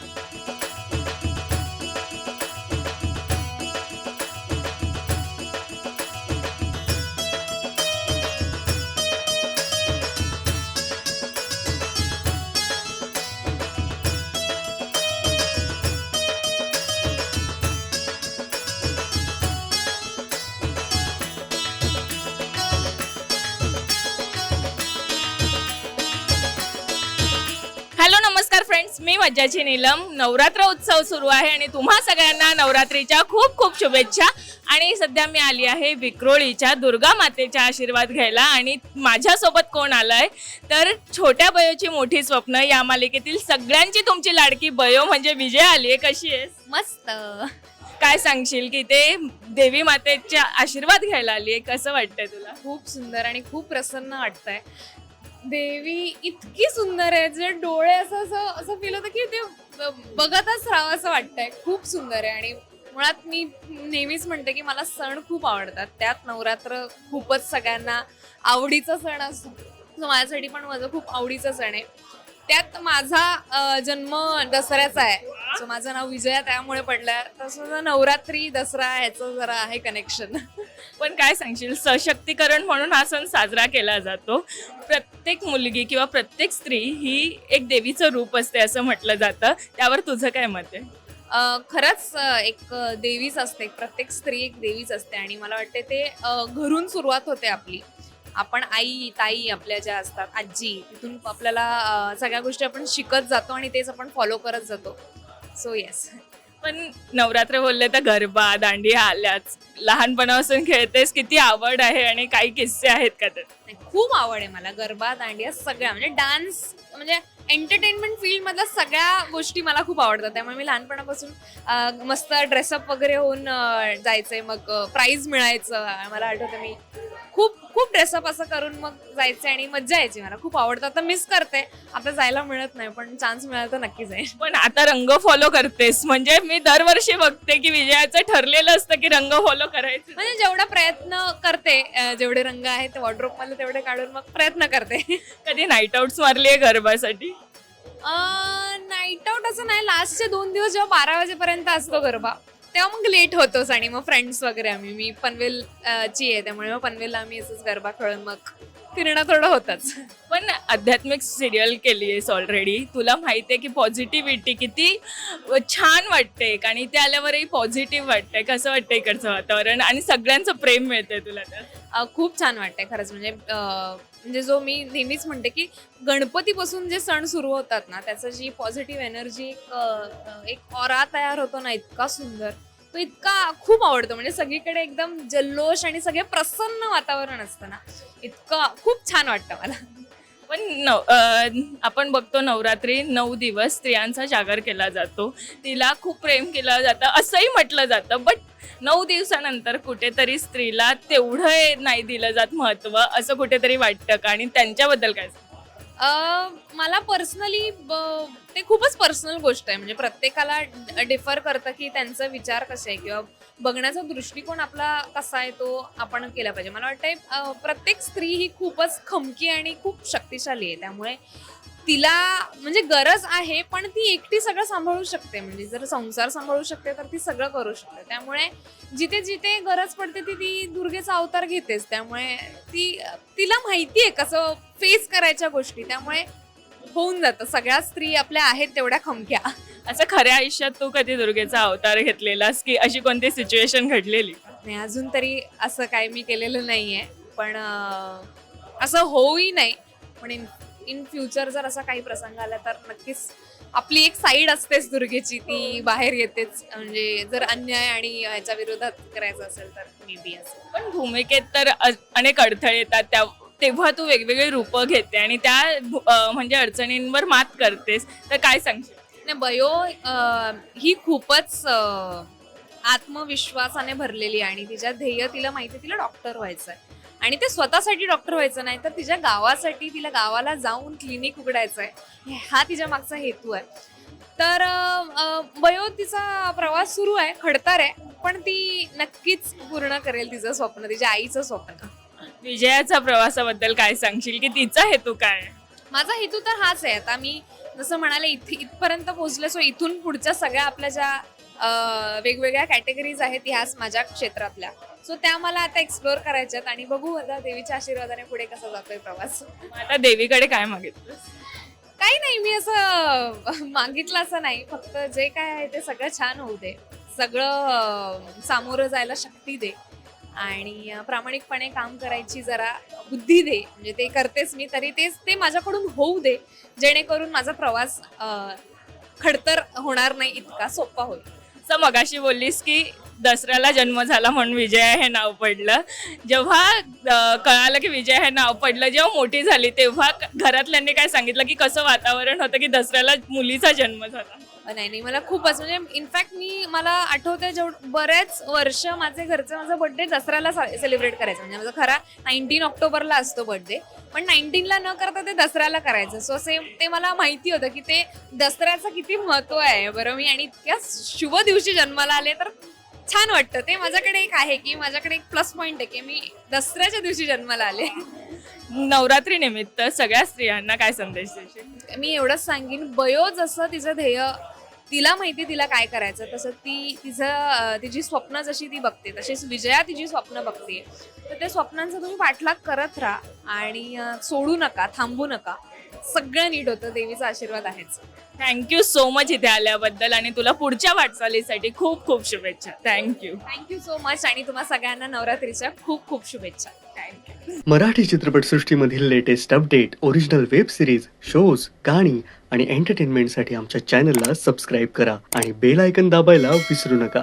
Bye. Friends मी मज्जाची नीलम. नवरात्र उत्सव सुरू आहे आणि तुम्हा सगळ्यांना नवरात्रीच्या खूप खूप शुभेच्छा. आणि सध्या मी आली आहे विक्रोळीच्या दुर्गा मातेचा आशीर्वाद घ्यायला. आणि माझ्यासोबत कोण आलंय? तर छोट्या बयोची मोठी स्वप्न या मालिकेतील सगळ्यांची तुमची लाडकी बयो म्हणजे विजय आली आहे कशी आहेस? मस्त. काय सांगशील की ते देवी मातेच्या आशीर्वाद घ्यायला आली आहे कसं वाटतंय तुला? खूप सुंदर आणि खूप प्रसन्न वाटतंय. देवी इतकी सुंदर आहे. जे डोळे असं असं असं फील होतं की ते बघतच राहावं असं वाटतंय. खूप सुंदर आहे. आणि मुळात मी नेहमीच म्हणते की मला सण खूप आवडतात. त्यात नवरात्र खूपच सगळ्यांना आवडीचा सण असतो. माझ्यासाठी पण माझं खूप आवडीचा सण आहे. त्यात माझा जन्म दसऱ्याचा आहे. सो माझं नाव विजया त्यामुळे पडलं तसं नवरात्री दसरा ह्याचं जरा आहे कनेक्शन पण काय सांगशील सशक्तीकरण म्हणून हा सण साजरा केला जातो. प्रत्येक मुलगी किंवा प्रत्येक स्त्री ही एक देवीचं रूप असते असं म्हटलं जातं. त्यावर तुझं काय मत आहे? खरंच एक देवीच असते. प्रत्येक स्त्री एक देवीच असते आणि मला वाटते ते घरून सुरुवात होते आपली. आपण आई ताई आपल्या ज्या असतात आजी तिथून आपल्याला सगळ्या गोष्टी आपण शिकत जातो आणि तेच आपण फॉलो करत जातो. सो येस पण नवरात्र बोलले तर गरबा दांडिया आल्याच लहानपणापासून खेळतेस किती आवड आहे आणि काही किस्से आहेत का त्यात? खूप आवड आहे मला. गरबा दांडिया सगळ्या. म्हणजे डान्स म्हणजे एंटरटेनमेंट फील्ड मधल्या सगळ्या गोष्टी मला खूप आवडतात. त्यामुळे मी लहानपणापासून मस्त ड्रेसअप वगैरे होऊन अ, जायचंय. मग प्राईज मिळायचं. मला आठवतं मी खूप खूप ड्रेसअप असं करून मग जायचे आणि मज्जा यायची मला. खूप आवडतं. आता मिस करते. आता जायला मिळत नाही पण चान्स मिळाला तर नक्की जाईल. पण आता रंग फॉलो करतेस. म्हणजे मी दरवर्षी बघते की विजयाचं ठरलेलं असतं की रंग फॉलो करायचं. म्हणजे जेवढा प्रयत्न करते जेवढे रंग आहेत वॉर्ड्रोपमध्ये तेवढे काढून मग प्रयत्न करते. कधी नाईट आउट्स मारली आहे गरबासाठी नाईट आउट असं नाही. लास्टचे दोन दिवस जेव्हा बारा वाजेपर्यंत असतो गरबा तेव्हा मग लेट होतोच आणि मग फ्रेंड्स वगैरे आम्ही. मी पनवेल अं, ची आहे त्यामुळे मग पनवेलला आम्ही असंच गरबा खेळून मग फिरणं थोडं होतच. पण आध्यात्मिक सिरियल केली आहेस ऑलरेडी तुला माहिती आहे की पॉझिटिव्हिटी किती छान वाटते. एक आणि ते आल्यावरही पॉझिटिव्ह वाटतंय. कसं वाटतं इकडचं वातावरण? आणि सगळ्यांचं प्रेम मिळतंय तुला त्यात अं, खूप छान वाटतंय खरंच. म्हणजे अं, म्हणजे जो मी नेहमीच म्हणते की गणपतीपासून जे सण सुरू होतात ना त्याचं जी पॉझिटिव्ह एनर्जी एक एक ऑरा तयार होतो ना इतका सुंदर. तो इतका खूप आवडतो. म्हणजे सगळीकडे एकदम जल्लोष आणि सगळे प्रसन्न वातावरण असतं ना. इतकं खूप छान वाटतं मला. पण नव आपण बघतो नवरात्री नऊ दिवस स्त्रियांचा जागर केला जातो. तिला खूप प्रेम केलं जातं असंही म्हटलं जातं. बट नऊ दिवसानंतर कुठेतरी स्त्रीला तेवढं नाही दिलं जात महत्त्व असं कुठेतरी वाटतं. का आणि त्यांच्याबद्दल काय अं, मला पर्सनली ते खूपच पर्सनल गोष्ट आहे. म्हणजे प्रत्येकाला डिफर करतं की त्यांचा विचार कसा आहे किंवा बघण्याचा दृष्टिकोन आपला कसा आहे तो आपण केला पाहिजे. मला वाटतंय अं, प्रत्येक स्त्री ही खूपच खमकी आणि खूप शक्तिशाली आहे. त्यामुळे तिला म्हणजे गरज आहे पण ती एकटी सगळं सांभाळू शकते. म्हणजे जर संसार सांभाळू शकते तर ती सगळं करू शकते. त्यामुळे जिथे जिथे गरज पडते ती ती दुर्गेचा अवतार घेतेच. त्यामुळे ती तिला माहिती आहे कसं फेस करायच्या गोष्टी. त्यामुळे होऊन जातं. सगळ्या स्त्री आपल्या आहेत तेवढ्या खमक्या असं खऱ्या आयुष्यात तू कधी दुर्गेचा अवतार घेतलेलास? की अशी कोणती सिच्युएशन घडलेली? नाही अजून तरी असं काय मी केलेलं नाहीये. पण असं होऊही नाही. पण इन फ्युचर जर असा काही प्रसंग आला तर नक्कीच आपली एक साईड असतेच दुर्गेची ती बाहेर येतेच. म्हणजे जर अन्याय आणि ह्याच्या विरोधात करायचं असेल तर मे बी असं. पण भूमिकेत तर अ- अनेक अडथळे येतात. त्या तेव्हा तू वेगवेगळी रूपं घेते आणि त्या भू- अ, म्हणजे अडचणींवर मात करतेस. तर काय सांगशील? नाही बयो अं, ही खूपच अं, आत्मविश्वासाने भरलेली आहे आणि तिच्या ध्येय तिला माहिती आहे, तिला डॉक्टर व्हायचं आहे आणि ते स्वतःसाठी डॉक्टर व्हायचं नाही तर तिच्या गावासाठी तिला गावाला जाऊन क्लिनिक उघडायचं आहे हा तिच्या मागचा हेतू आहे. तर बयो तिचा प्रवास सुरू आहे खडतर आहे पण ती नक्कीच पूर्ण करेल तिचं स्वप्न तिच्या आईचं स्वप्न. विजयाच्या प्रवासाबद्दल काय सांगशील की तिचा हेतू काय? माझा हेतू तर हाच आहे. आता मी जसं म्हणाले इथे इथपर्यंत पोहोचले सो इथून पुढच्या सगळ्या आपल्या ज्या वेगवेगळ्या कॅटेगरीज आहेत ह्याच माझ्या क्षेत्रातल्या. सो त्या मला आता एक्सप्लोअर करायच्यात आणि बघू आता देवीच्या आशीर्वादाने पुढे कसा जातोय प्रवास. आता देवीकडे काय मागितलं काही नाही मी असं मागितलं असं नाही. फक्त जे काय आहे ते सगळं छान होऊ दे. सगळं सामोरं जायला शक्ती दे. आणि प्रामाणिकपणे काम करायची जरा बुद्धी दे. म्हणजे ते करतेच मी तरी तेच ते माझ्याकडून होऊ दे. जेणेकरून माझा प्रवास खडतर होणार नाही इतका सोपा होईल. जसं मगाशी बोललीस की दसऱ्याला जन्म झाला म्हणून विजया हे नाव पडलं. जेव्हा कळालं की विजया हे नाव पडलं जेव्हा मोठी झाली तेव्हा घरातल्यांनी काय सांगितलं की कसं वातावरण होतं की दसऱ्याला मुलीचा जन्म झाला? नाही नाही मला खूपच म्हणजे इनफॅक्ट मी मला आठवते जेवढं बरेच वर्ष माझे घरचे माझा बर्थडे दसऱ्याला सेलिब्रेट करायचं. म्हणजे माझा खरा नाईन्टीन ऑक्टोबरला असतो बर्थडे पण नाईन्टीनला न करता ते दसऱ्याला करायचं. सो सेम ते मला माहिती होतं की ते दसऱ्याचं किती महत्त्व आहे बरं मी. आणि इतक्या शुभ दिवशी जन्माला आले तर छान वाटतं. ते माझ्याकडे एक आहे की माझ्याकडे एक प्लस पॉईंट आहे की मी दसऱ्याच्या दिवशी जन्माला आले. नवरात्री निमित्त सगळ्या स्त्रियांना काय संदेश मी एवढंच सांगेन बयो जसं तिचं ध्येय तिला माहिती तिला काय करायचं तसं ती तिचं तिची स्वप्न जशी ती बघते तशीच विजया तिची स्वप्न बघते. तर त्या स्वप्नांचा तुम्ही पाठलाग करत राहा आणि सोडू नका थांबू नका. सगळं नीट होतं. देवीचा आशीर्वाद आहेच. थँक्यू सो मच इथे आल्याबद्दल आणि तुला पुढच्या वाटचालीसाठी खूप खूप शुभेच्छा. थँक्यू थँक्यू सो मच आणि तुम्हा सगळ्यांना नवरात्रीच्या खूप खूप शुभेच्छा. Thank you Marathi चित्रपटसृष्टीमधील latest update original web series shows गाणी आणि एंटरटेनमेंटसाठी आमच्या चॅनलला सबस्क्राईब करा आणि बेल आयकन दाबायला विसरू नका.